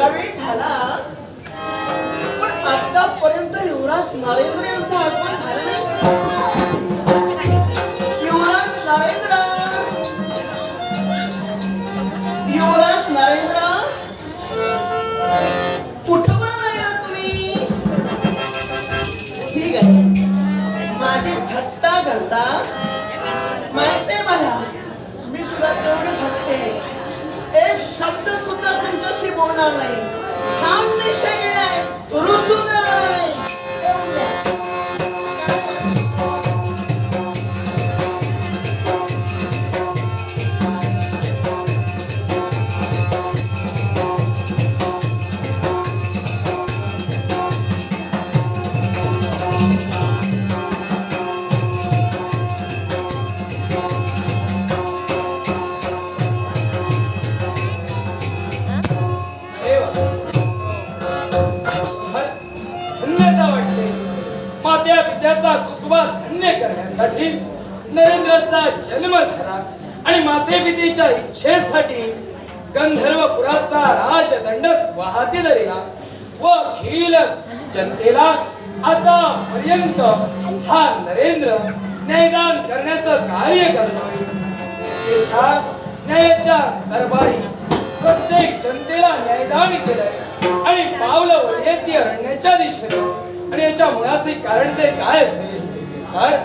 एवढा वेळ झाला. पण आतापर्यंत युवराज नरेंद्र यांचा आगमन झालं नाही. तुमच्याशी बोलणार नाही ठाम निश्चय केलाय रुसून राहणार नाही. मात्या पित्याचा कुसुमा धन्य करण्यासाठी नरेंद्राचा जन्म झाला आणि मातेपितेच्या इच्छेसाठी गंधर्वपुराचा राजदंड स्वाहाती धरला व अखिल जनतेला आतापर्यंत हा नरेंद्र न्यायदान करण्याचं कार्य करतोय. देशात न्यायाच्या दरबारी प्रत्येक जनतेला न्यायदान केलंय. आणि पावलं वैद्य अरण्याच्या दिशेनं आणि याच्या मुळाचे कारण ते काय असेल? तर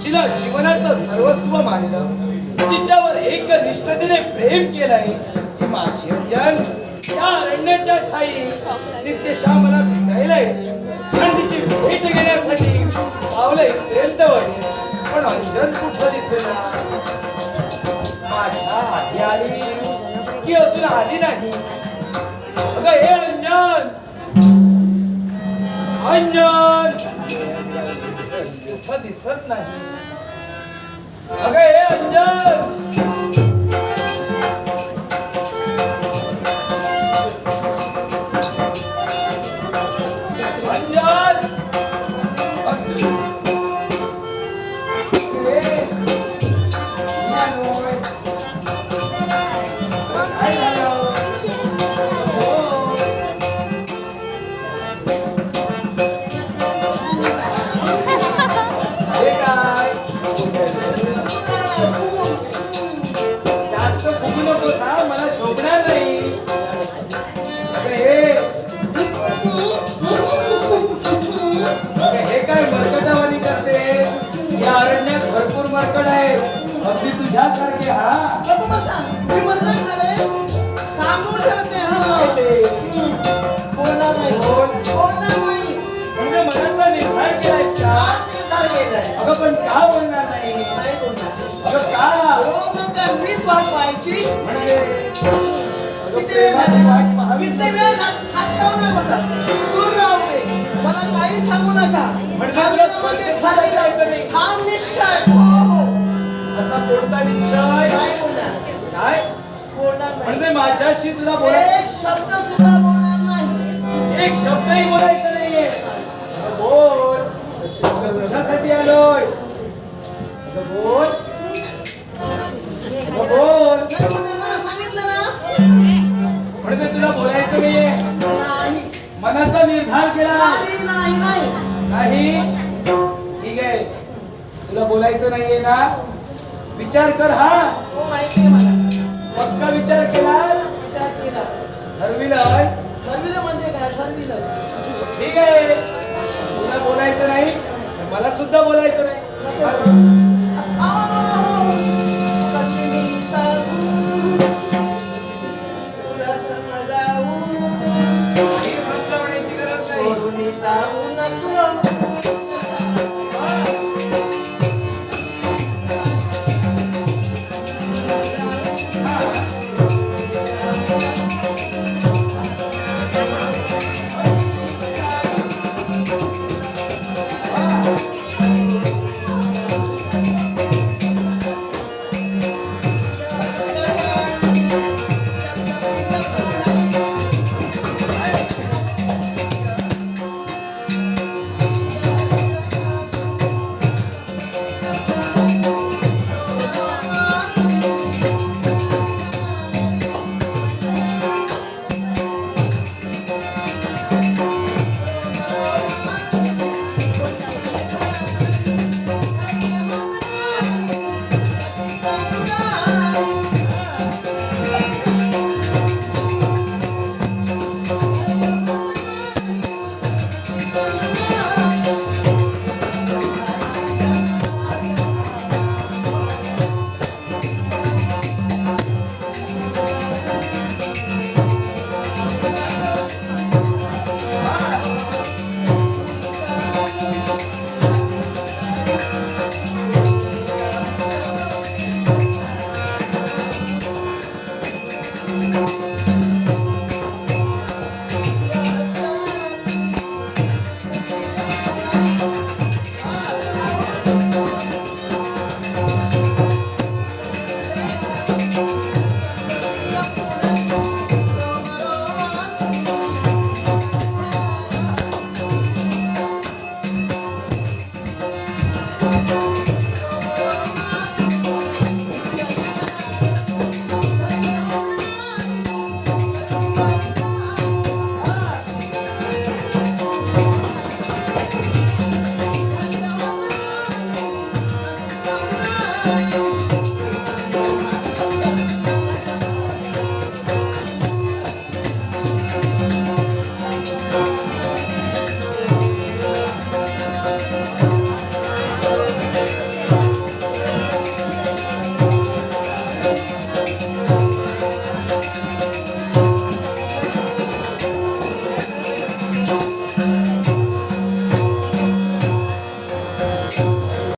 जिला जीवनाचं सर्वस्व मानलं. जिच्यावर एक निष्ठतेने प्रेम केलंय ही माझी अज्ञान या अरण्याच्या ठाई नित्यशा मला भेटायला येते. आणि तिची भेट घेण्यासाठी पावलं इथपर्यंत वळली. पण अंजन कुठं दिसेल माझ्या आधी आली. की अजून आली नाही. अंजन! दिसत नाही. अगं हे अंजन! अंजन! पण का बोलणार नाही नाही बोलणार. अगं का रोज नंतर मीच वाट पाहायची म्हणजे अगं किती वेळ प्रेमाची वाट झाली? पाहावी किती वेळ झाली? हात लावू नका. दूर राहू दे. मला काही सांगू नका म्हणजे तुला स्पर्श करायला यायचं नाही. ठाम निश्चय हो, हो. असा कोणता निश्चय नाही बोलणार काय बोलणार नाही म्हणजे माझ्याशी तुला बोलायचं एक शब्द सुद्धा बोलणार नाही एक शब्दही बोलायचं नाहीये बोल तुझ्यासाठी आलोय? बोल बोल. सांगितलं ना म्हणजे तुला बोलायचं नाही मनाचा निर्धार केला. नाही. ठीक आहे. तुला बोलायचं नाहीये ना? विचार कर हा. पक्का विचार केलास? विचार केला ठरविलास ठरविलं म्हणजे काय? ठरविलं. ठीक आहे. तुला बोलायचं नाही. Sa unang